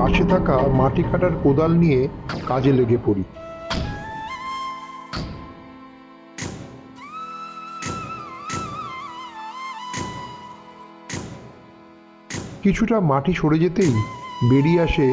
পাশে থাকা মাটি কাটার কোদাল নিয়ে কাজে লেগে পড়ি। কিছুটা মাটি সরে যেতেই বেরিয়ে আসে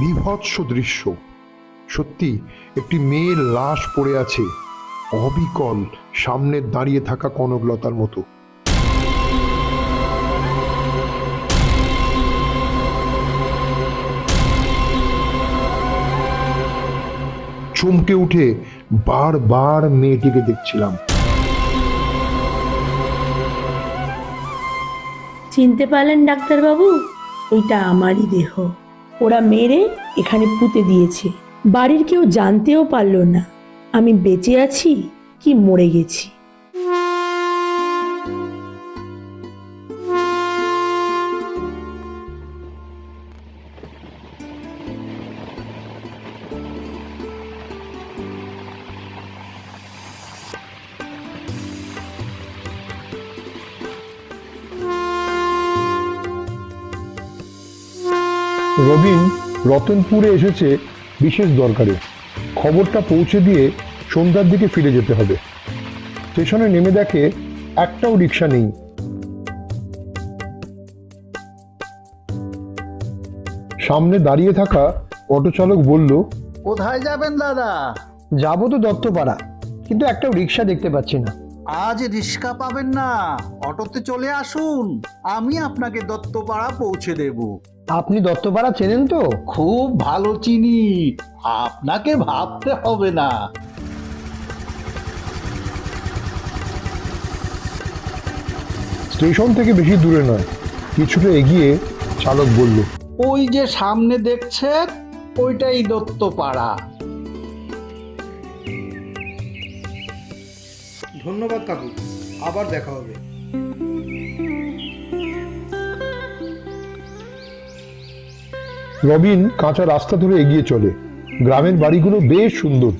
বিভৎস দৃশ্য। সত্যি, একটি মেয়ের লাশ পড়ে আছে অবিকল সামনে দাঁড়িয়ে থাকা কনকলতার মতো। চমকে উঠে বারবার মেয়েটিকে দেখছিলাম। চিনতে পারলেন ডাক্তারবাবু? ওইটা আমারই দেহ। ওরা মেরে এখানে পুঁতে দিয়েছে। বাড়ির কেউ জানতেও পারল না। আমি বেঁচে আছি কি মরে গেছি। রবিন রতনপুরে এসেছে বিশেষ দরকারে। খবরটা পৌঁছে দিয়ে সন্ধ্যার দিকে ফিরে যেতে হবে। স্টেশনে নেমে দেখে একটাও রিক্সা নেই। সামনে দাঁড়িয়ে থাকা অটো চালক বলল কোথায় যাবেন দাদা? যাব তো দত্তপাড়া কিন্তু একটাও রিক্সা দেখতে পাচ্ছি না। আজ রিক্সা পাবেন না। অটোতে চলে আসুন। আমি আপনাকে দত্তপাড়া পৌঁছে দেব। আপনি দত্তপাড়া চেনেন তো? খুব ভালো চিনি। আপনাকে ভাবতে হবে না। স্টেশন থেকে বেশি দূরে নয়। কিছুটা এগিয়ে চালক বলল ওই যে সামনে দেখছেন ওইটাই দত্তপাড়া। ধন্যবাদ কাকু। আবার দেখা হবে। রবিন কাঁচা রাস্তা ধরে এগিয়ে চলে। গ্রামের বাড়িগুলো বেশ সুন্দর।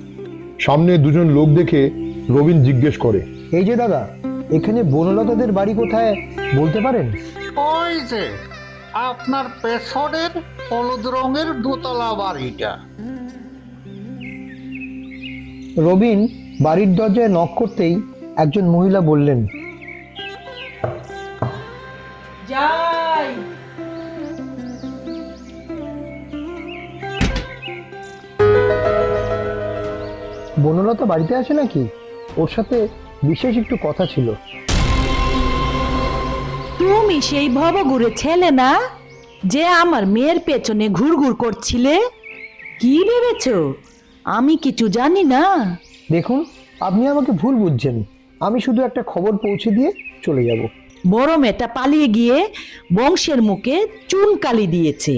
সামনে দুজন লোক দেখে রবিন জিজ্ঞেস করে এই যে দাদা এখানে বনলতাদের বাড়ি কোথায় বলতে পারেন? ওই যে আপনার পেছনের হলুদ রঙের দোতলা বাড়িটা। রবিন বাড়ির দরজায় নক করতেই একজন মহিলা বললেন যাই। বনলতা বাড়িতে আছে নাকি? ওর সাথে বিশেষ একটু কথা ছিল। তুমি সেই ভবঘুরে ছেলে না যে আমার মেয়ের পেছনে ঘুরঘুর করছিলে? কি ভেবেছ? আমি কিছু জানি না। দেখুন আপনি আমাকে ভুল বুঝছেন। আমি শুধু একটা খবর পৌঁছে দিয়ে চলে যাব। বড় মেয়েটা পালিয়ে গিয়ে বংশের মুখে চুনকালি দিয়েছে।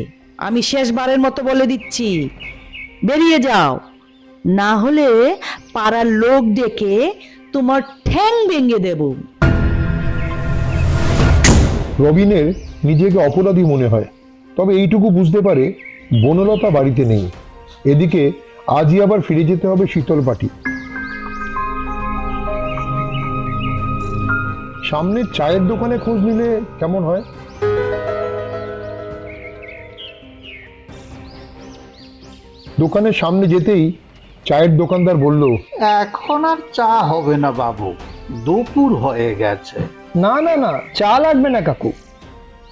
আমি শেষবারের মতো বলে দিচ্ছি বেরিয়ে যাও। না হলে পাড়ার লোক ডেকে তোমার ঠ্যাং ভেঙে দেবো। রবিনের নিজেকে অপরাধী মনে হয় তবে এইটুকু বুঝতে পারে বনলতা বাড়িতে নেই। এদিকে আজই আবার ফিরে যেতে হবে শীতল সামনের চায়ের দোকানে খোঁজ নিলে কেমন হয়? দোকানের সামনে যেতেই চায়ের দোকানদার বলল এখন আর চা হবে না বাবু দুপুর হয়ে গেছে। না না না চা লাগবে না কাকু।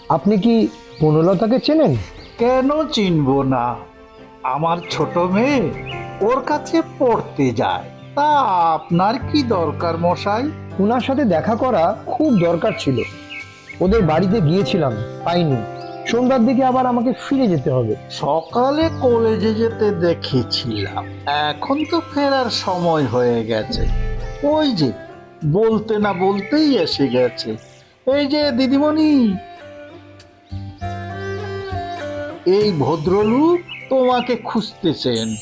আপনি কি বনলতাকে চেনেন? কেন চিনব না? আমার ছোট মেয়ে ওর কাছে পড়তে যায়। তা আপনার কি দরকার মশাই? ওনার সাথে দেখা করা খুব দরকার ছিল। ওদের বাড়িতে গিয়েছিলাম পাইনি। সন্ধ্যার দিকে আবার আমাকে ফিরে যেতে হবে। সকালে কলেজে যেতে দেখেছিলাম। এখন তো ফেরার সময় হয়ে গেছে। ওই যে বলতে না বলতেই এসে গেছে। এই যে দিদিমণি। এই ভদ্রলোক তোমাকে খুঁজতেছেন।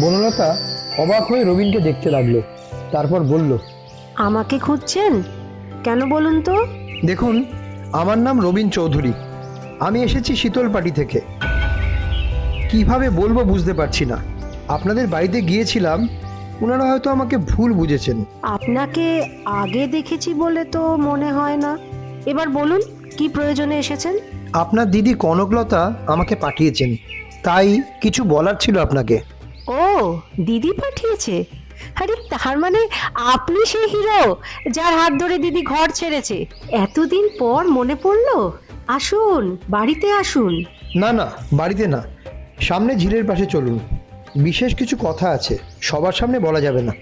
বনলতা অবাক হয়ে রবিনকে দেখতে লাগল। তারপর বলল আমাকে খুঁজছেন? কেন বলুন তো? দেখুন আমার নাম রবিন চৌধুরী। আমি এসেছি শীতলপাটি থেকে। কীভাবে বলব বুঝতে পারছি না। আপনাদের বাড়িতে গিয়েছিলাম ওনারা হয়তো আমাকে ভুল বুঝেছেন। আপনাকে আগে দেখেছি বলে তো মনে হয় না। এবার বলুন কি প্রয়োজনে এসেছেন? আপনার দিদি কনকলতা আমাকে পাঠিয়েছেন। তাই কিছু বলার ছিল আপনাকে। ও, দিদি পাঠিয়েছে? আরে, তার মানে আপনি সেই হিরো যার হাত ধরে দিদি ঘর ছেড়েছে। এতদিন পর মনে পড়ল, আসুন, বাড়িতে আসুন। না না, বাড়িতে না। সামনে ঝিলের পাশে চলুন। বিশেষ কিছু কথা আছে, সবার সামনে বলা যাবে না।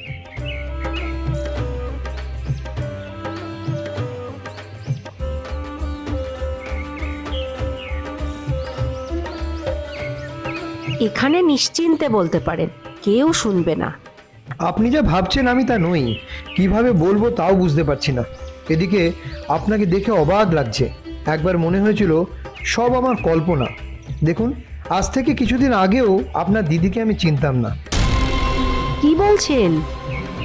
এখানে নিশ্চিন্তে বলতে পারেন কেউ শুনবে না। আপনি যা ভাবছেন আমি তা নই কীভাবে বলব তাও বুঝতে পারছি না। এদিকে আপনাকে দেখে অবাক লাগছে। একবার মনে হয়েছিল সব আমার কল্পনা। দেখুন আজ থেকে কিছুদিন আগেও আপনার দিদিকে আমি চিনতাম না। কি বলছেন?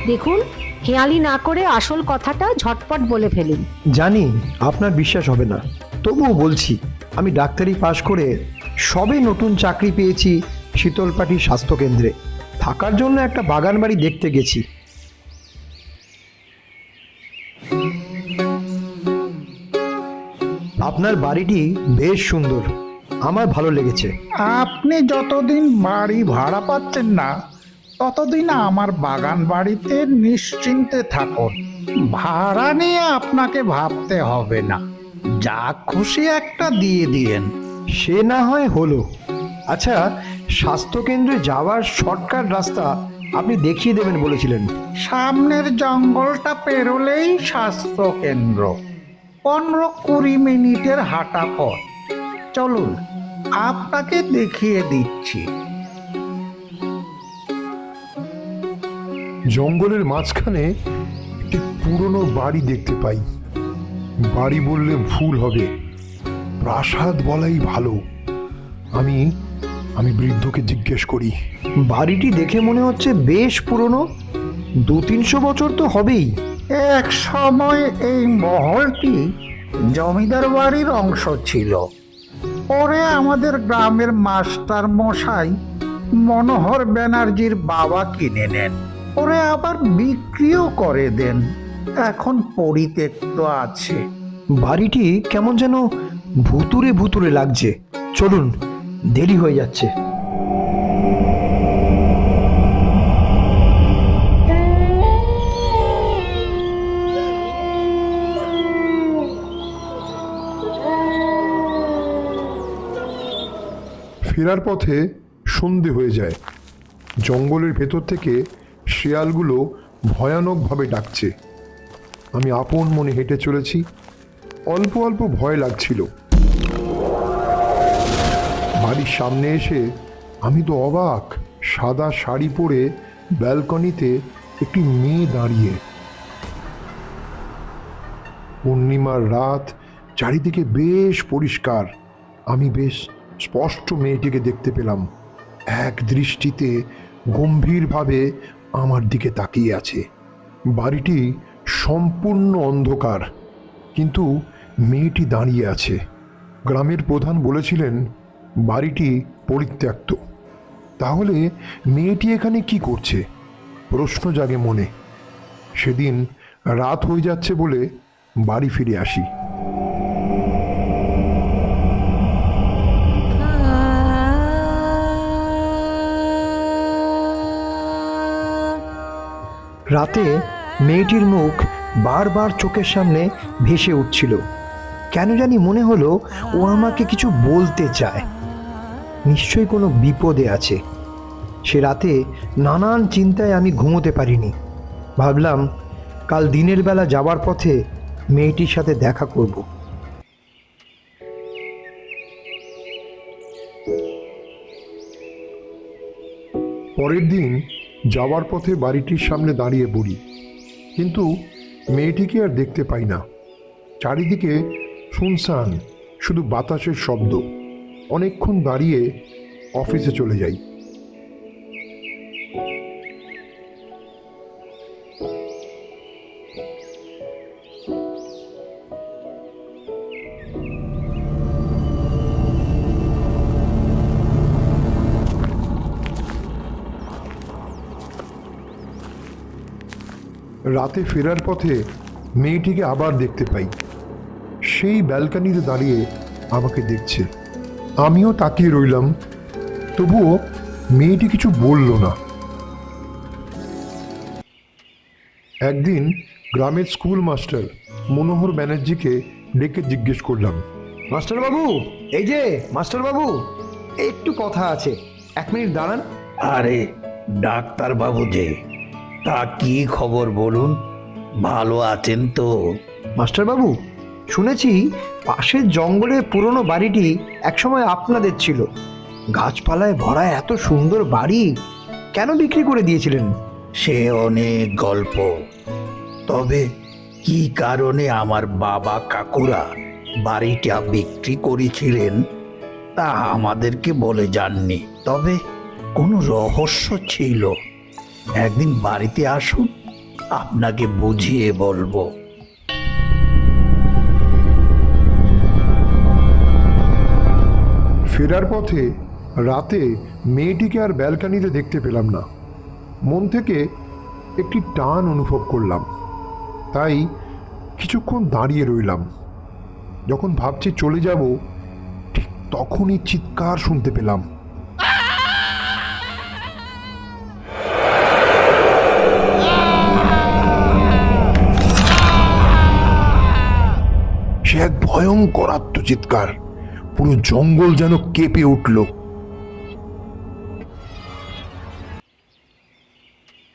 দেখুন হেয়ালি না করে আসল কথাটা ঝটপট বলে ফেলুন। জানি আপনার বিশ্বাস হবে না। তবুও বলছি আমি ডাক্তারি পাশ করে সবে নতুন চাকরি পেয়েছি শীতলপাটি স্বাস্থ্যকেন্দ্রে। থাকার জন্য একটা বাগান বাড়ি দেখতে গেছি। আপনার বাড়িটি বেশ সুন্দর। আমার ভালো লেগেছে। আপনি যতদিন বাড়ি ভাড়া পাচ্ছেন না, ততদিন আমার বাগান বাড়িতে নিশ্চিন্তে থাকুন। ভাড়া নিয়ে আপনাকে ভাবতে হবে না। যা খুশি একটা দিয়ে দিয়েন। সে না হয় হলো। আচ্ছা স্বাস্থ্যকেন্দ্রে যাওয়ার শর্টকাট রাস্তা আপনি দেখিয়ে দেবেন বলেছিলেন। সামনের জঙ্গলটা পেরোলেই স্বাস্থ্য কেন্দ্র পনেরো কুড়ি মিনিটের হাঁটা পথ। চলুন আপনাকে দেখিয়ে দিচ্ছি। জঙ্গলের মাঝখানে একটি পুরনো বাড়ি দেখতে পাই। বাড়ি বললে ভুল হবে। প্রাসাদ বলাই ভালো। আমি আমি বৃদ্ধকে জিজ্ঞেস করি বাড়িটি দেখে মনে হচ্ছে বেশ পুরনো। দু তিনশো বছর তো হবেই। এক সময় এই মহলটি জমিদার বাড়ির অংশ ছিল। পরে আমাদের গ্রামের মাস্টার মশাই মনোহর ব্যানার্জির বাবা কিনে নেন। পরে আবার বিক্রিও করে দেন। এখন পরিত্যক্ত আছে। বাড়িটি কেমন যেন ভুতুরে ভুতুরে লাগছে। চলুন, দেরি হয়ে যাচ্ছে। ফেরার পথে সন্ধে হয়ে যায়। জঙ্গলের ভেতর থেকে শেয়ালগুলো ভয়ানকভাবে ডাকছে। আমি আপন মনে হেঁটে চলেছি। অল্প অল্প ভয় লাগছিল। বাড়ির সামনে এসে আমি তো অবাক, সাদা শাড়ি পরে ব্যালকনিতে একটি মেয়ে দাঁড়িয়ে। পূর্ণিমার রাত চারিদিকে বেশ পরিষ্কার। আমি বেশ স্পষ্ট মেয়েটিকে দেখতে পেলাম। এক দৃষ্টিতে গম্ভীরভাবে আমার দিকে তাকিয়ে আছে। বাড়িটি সম্পূর্ণ অন্ধকার, কিন্তু মেয়েটি দাঁড়িয়ে আছে। গ্রামের প্রধান বলেছিলেন বাড়িটি পরিত্যক্ত। তাহলে মেয়েটি এখানে কি করছে? প্রশ্ন জাগে মনে। সেদিন রাত হয়ে যাচ্ছে বলে বাড়ি ফিরে আসি। রাতে মেয়েটির মুখ বারবার চোখের সামনে ভেসে উঠছিল। কেন জানি মনে হলো ও আমাকে কিছু বলতে চায়। নিশ্চয়ই কোনো বিপদে আছে। সে রাতে নানান চিন্তায় আমি ঘুমোতে পারিনি। ভাবলাম, কাল দিনের বেলা যাবার পথে মেয়েটির সাথে দেখা করব। পরের দিন যাওয়ার পথে বাড়িটির সামনে দাঁড়িয়ে পড়ি। কিন্তু মেয়েটিকে আর দেখতে পাই না। চারিদিকে শুনশান, শুধু বাতাসের শব্দ। অনেকক্ষণ দাঁড়িয়ে অফিসে চলে যাই। রাতে ফেরার পথে মেয়েটিকে আবার দেখতে পাই। সেই ব্যালকানিতে দাঁড়িয়ে আমাকে দেখছে। আমিও তাকিয়ে রইলাম তবুও মেয়েটি কিছু বলল না। একদিন গ্রামের স্কুল মাস্টার মনোহর ব্যানার্জিকে ডেকে জিজ্ঞেস করলাম মাস্টারবাবু এই যে মাস্টারবাবু একটু কথা আছে এক মিনিট দাঁড়ান। আরে ডাক্তার বাবু যে তা কি খবর বলুন? ভালো আছেন তো? মাস্টারবাবু শুনেছি পাশের জঙ্গলের পুরনো বাড়িটি একসময় আপনাদের ছিল। গাছপালায় ভরা এত সুন্দর বাড়ি কেন বিক্রি করে দিয়েছিলেন? সে অনেক গল্প। তবে কি কারণে আমার বাবা কাকুরা বাড়িটা বিক্রি করেছিলেন তা আমাদেরকে বলে যাননি। তবে কোনো রহস্য ছিল। একদিন বাড়িতে আসুন, আপনাকে বুঝিয়ে বলব। ফেরার পথে রাতে মেয়েটিকে আর ব্যালকানিতে দেখতে পেলাম না। মন থেকে একটি টান অনুভব করলাম। তাই কিছুক্ষণ দাঁড়িয়ে রইলাম। যখন ভাবছি চলে যাব, ঠিক তখনই চিৎকার শুনতে পেলাম। সে এক ভয়ঙ্কর আত্মচিৎকার। পুরো জঙ্গল যেন কেঁপে উঠল।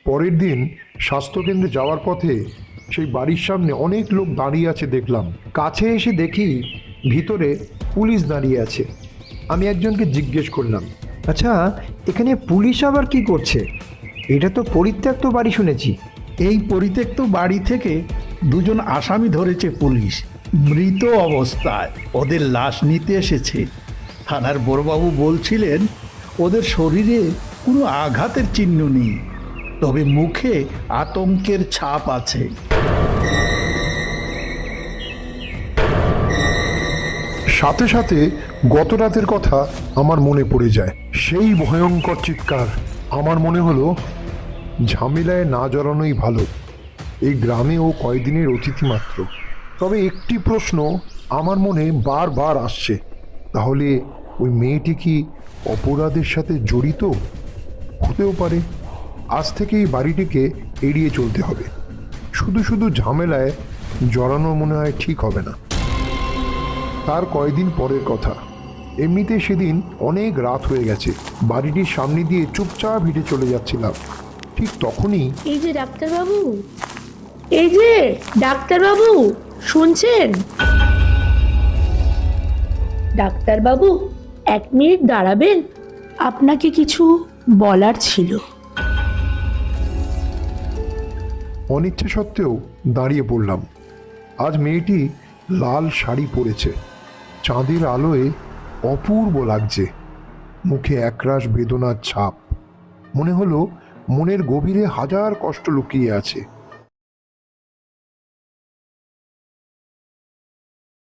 পরের দিন স্বাস্থ্যকেন্দ্রে যাওয়ার পথে সেই বাড়ির সামনে অনেক লোক দাঁড়িয়ে আছে দেখলাম। কাছে এসে দেখি ভিতরে পুলিশ দাঁড়িয়ে আছে। আমি একজনকে জিজ্ঞেস করলাম আচ্ছা এখানে পুলিশ আবার কি করছে? এটা তো পরিত্যক্ত বাড়ি শুনেছি। এই পরিত্যক্ত বাড়ি থেকে দুজন আসামি ধরেছে পুলিশ। মৃত অবস্থায় ওদের লাশ নিতে এসেছে। থানার বড়বাবু বলছিলেন, ওদের শরীরে কোনো আঘাতের চিহ্ন নেই, তবে মুখে আতঙ্কের ছাপ আছে। সাথে সাথে গত রাতের কথা আমার মনে পড়ে যায়। সেই ভয়ঙ্কর চিৎকার আমার মনে হলো ঝামেলায় না জড়ানোই ভালো। এই গ্রামে ও কয়দিনের অতিথি মাত্র। তবে একটি প্রশ্ন আমার মনে বারবার আসছে। তাহলে ওই মেয়েটি কি অপরাধের সাথে জড়িত? হতেও পারে। আজ থেকেই বাড়িটিকে এড়িয়ে চলতে হবে। শুধু শুধু ঝামেলায় জড়ানো মনে হয় ঠিক হবে না। তার কয়দিন পরের কথা। এমনিতে সেদিন অনেক রাত হয়ে গেছে। বাড়িটির সামনে দিয়ে চুপচাপ হেঁটে চলে যাচ্ছিলাম। ঠিক তখনই এই যে ডাক্তারবাবু। এই যে ডাক্তারবাবু। শুনছেন? ডাক্তারবাবু, এক মিনিট দাঁড়াবেন। আপনাকে কিছু বলার ছিল। অনিচ্ছা সত্ত্বেও দাঁড়িয়ে পড়লাম। আজ মেয়েটি লাল শাড়ি পরেছে। চাঁদের আলোয় অপূর্ব লাগছে। মুখে একরাশ বেদনার ছাপ। মনে হলো মনের গভীরে হাজার কষ্ট লুকিয়ে আছে।